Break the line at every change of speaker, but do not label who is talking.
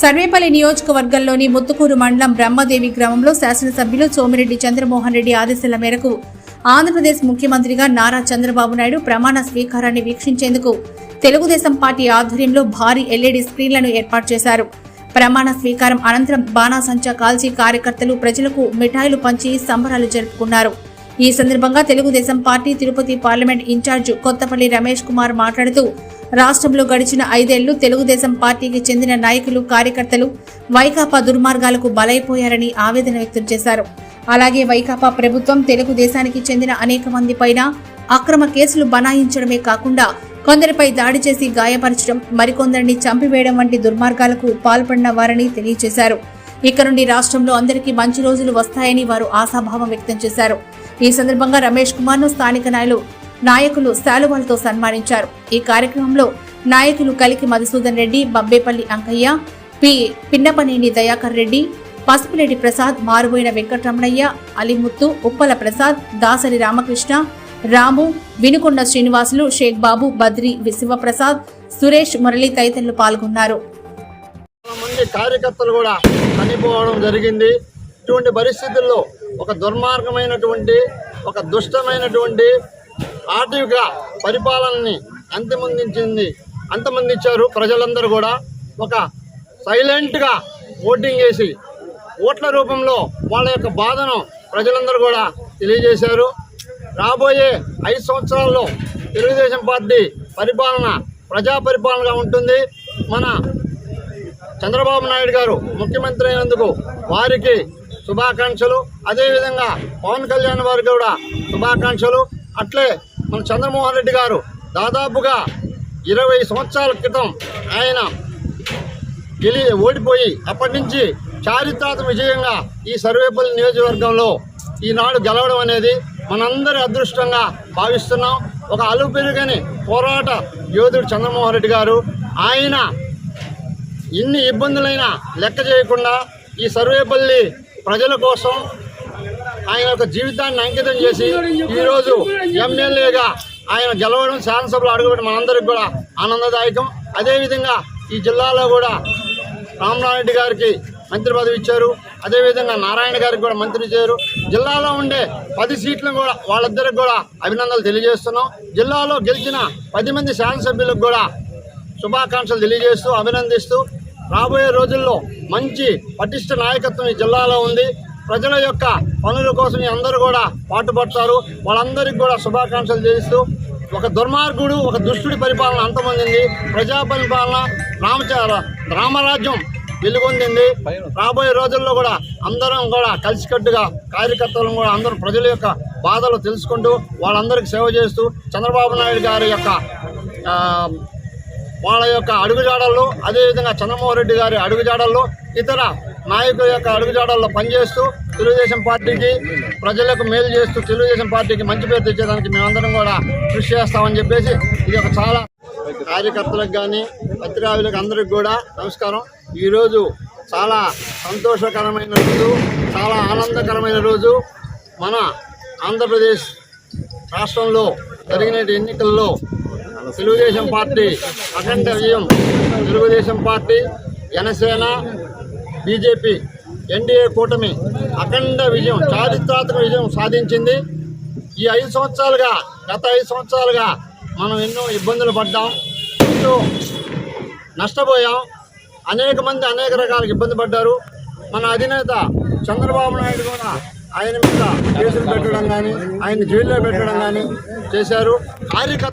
సర్వేపల్లి నియోజకవర్గంలోని ముత్తుకూరు మండలం బ్రహ్మదేవి గ్రామంలో శాసనసభ్యులు సోమిరెడ్డి చంద్రమోహన్ రెడ్డి ఆదేశాల మేరకు ఆంధ్రప్రదేశ్ ముఖ్యమంత్రిగా నారా చంద్రబాబు నాయుడు ప్రమాణ స్వీకారాన్ని వీక్షించేందుకు తెలుగుదేశం పార్టీ ఆధ్వర్యంలో భారీ ఎల్ఈడి స్క్రీన్లను ఏర్పాటు చేశారు. ప్రమాణ స్వీకారం అనంతరం బాణాసంచా కాల్చి కార్యకర్తలు ప్రజలకు మిఠాయిలు పంచి సంబరాలు జరుపుకున్నారు. ఈ సందర్భంగా Telugu Desam party Tirupati parliament incharge Kothapalli Ramesh Kumar మాట్లాడుతూ రాష్ట్రంలో గడిచిన ఐదేళ్ళు తెలుగుదేశం పార్టీకి చెందిన నాయకులు కార్యకర్తలు వైకాపా దుర్మార్గాలకు బలైపోయారని ఆవేదన వ్యక్తం చేశారు. అలాగే వైకాపా ప్రభుత్వం తెలుగుదేశానికి చెందిన అనేక మంది పైన అక్రమ కేసులు బనాయించడమే కాకుండా కొందరిపై దాడి చేసి గాయపరచడం మరికొందరిని చంపివేయడం వంటి దుర్మార్గాలకు పాల్పడిన వారని తెలియజేశారు. ఇక నుండి రాష్ట్రంలో అందరికీ మంచి రోజులు వస్తాయని వారు ఆశాభావం వ్యక్తం చేశారు. ఈ సందర్భంగా రమేష్ కుమార్ను స్థానిక నాయకులు నాయకులు శాలువాలతో సన్మానించారు. ఈ కార్యక్రమంలో నాయకులు కలికి మధుసూదన్ రెడ్డి బబ్బేపల్లి అంకయ్య పి. పిన్నపనేని దయాకర్ రెడ్డి పసుపులేటి ప్రసాద్ మారుబోయిన వెంకటరమణయ్య అలిముత్తు ఉప్పల ప్రసాద్ దాసరి రామకృష్ణ రాము వినుకొండ శ్రీనివాసులు షేక్ బాబు బద్రి శివప్రసాద్ సురేష్ మురళి తదితరులు పాల్గొన్నారు.
మంది కార్యకర్తలు కూడా చనిపోవడం జరిగింది. ఇటువంటి పరిస్థితుల్లో ఒక దుర్మార్గమైనటువంటి ఒక దుష్టమైనటువంటి ఆర్థిక పరిపాలనని అంతమందించింది అంతమందించారు ప్రజలందరూ కూడా. ఒక సైలెంట్గా ఓటింగ్ చేసి ఓట్ల రూపంలో వాళ్ళ యొక్క బాధను ప్రజలందరూ కూడా తెలియజేశారు. రాబోయే ఐదు సంవత్సరాల్లో తెలుగుదేశం పార్టీ పరిపాలన ప్రజా పరిపాలనగా ఉంటుంది. మన చంద్రబాబు నాయుడు గారు ముఖ్యమంత్రి అయినందుకు వారికి శుభాకాంక్షలు. అదేవిధంగా పవన్ కళ్యాణ్ వారికి కూడా శుభాకాంక్షలు. అట్లే మన చంద్రమోహన్ రెడ్డి గారు దాదాపుగా ఇరవై సంవత్సరాల క్రితం ఆయన గెలి ఓడిపోయి అప్పటి నుంచి చారిత్రాత్మక విజయంగా ఈ సర్వేపల్లి నియోజకవర్గంలో ఈనాడు గెలవడం అనేది మనందరి అదృష్టంగా భావిస్తున్నాం. ఒక అలుపు పెరుగని పోరాట యోధుడు చంద్రమోహన్ రెడ్డి గారు ఆయన ఇన్ని ఇబ్బందులైనా లెక్క చేయకుండా ఈ సర్వేపల్లి ప్రజల కోసం ఆయన యొక్క జీవితాన్ని అంకితం చేసి ఈరోజు ఎమ్మెల్యేగా ఆయన గెలవడం శాసనసభలో అడుగుపెట్టి మనందరికి కూడా ఆనందదాయకం. అదేవిధంగా ఈ జిల్లాలో కూడా రామనారెడ్డి గారికి మంత్రి పదవి ఇచ్చారు. అదేవిధంగా నారాయణ గారికి కూడా మంత్రి ఇచ్చారు. జిల్లాలో ఉండే పది సీట్లను కూడా వాళ్ళిద్దరికి కూడా అభినందనలు తెలియజేస్తున్నాం. జిల్లాలో గెలిచిన పది మంది శాసనసభ్యులకు కూడా శుభాకాంక్షలు తెలియజేస్తూ అభినందిస్తూ రాబోయే రోజుల్లో మంచి పటిష్ట నాయకత్వం ఈ జిల్లాలో ఉంది. ప్రజల యొక్క పనుల కోసం అందరూ కూడా పాటుపడతారు. వాళ్ళందరికీ కూడా శుభాకాంక్షలు చేస్తూ ఒక దుర్మార్గుడు ఒక దుష్టుడి పరిపాలన అంతమందింది. ప్రజా పరిపాలన రామచార రామరాజ్యం వెలుగొందింది. రాబోయే రోజుల్లో కూడా అందరం కూడా కలిసికట్టుగా కార్యకర్తలను కూడా అందరూ ప్రజల యొక్క బాధలు తెలుసుకుంటూ వాళ్ళందరికీ సేవ చేస్తూ చంద్రబాబు నాయుడు గారి యొక్క వాళ్ళ యొక్క అడుగుజాడల్లో అదేవిధంగా చంద్రమోహన్ రెడ్డి గారి అడుగుజాడల్లో ఇతర నాయకుల యొక్క అడుగుజాడల్లో పనిచేస్తూ తెలుగుదేశం పార్టీకి ప్రజలకు మేలు చేస్తూ తెలుగుదేశం పార్టీకి మంచి పేరు తెచ్చేదానికి మేమందరం కూడా కృషి చేస్తామని చెప్పేసి ఇది ఒక చాలా కార్యకర్తలకు కానీ పత్రికారులకు అందరికి కూడా నమస్కారం. ఈరోజు చాలా సంతోషకరమైన రోజు చాలా ఆనందకరమైన రోజు. మన ఆంధ్రప్రదేశ్ రాష్ట్రంలో జరిగిన ఎన్నికల్లో తెలుగుదేశం పార్టీ అఖండ విజయం Telugu Desam party Janasena BJP NDA కూటమి అఖండ విజయం చారిత్రాత్మక విజయం సాధించింది. ఈ ఐదు సంవత్సరాలుగా గత ఐదు సంవత్సరాలుగా మనం ఎన్నో ఇబ్బందులు పడ్డాం ఎన్నో నష్టపోయాం. అనేక మంది అనేక రకాల ఇబ్బంది పడ్డారు. మన అధినేత చంద్రబాబు నాయుడు కూడా ఆయన మీద కేసులు పెట్టడం కానీ ఆయన జైల్లో పెట్టడం కానీ చేశారు. కార్యకర్త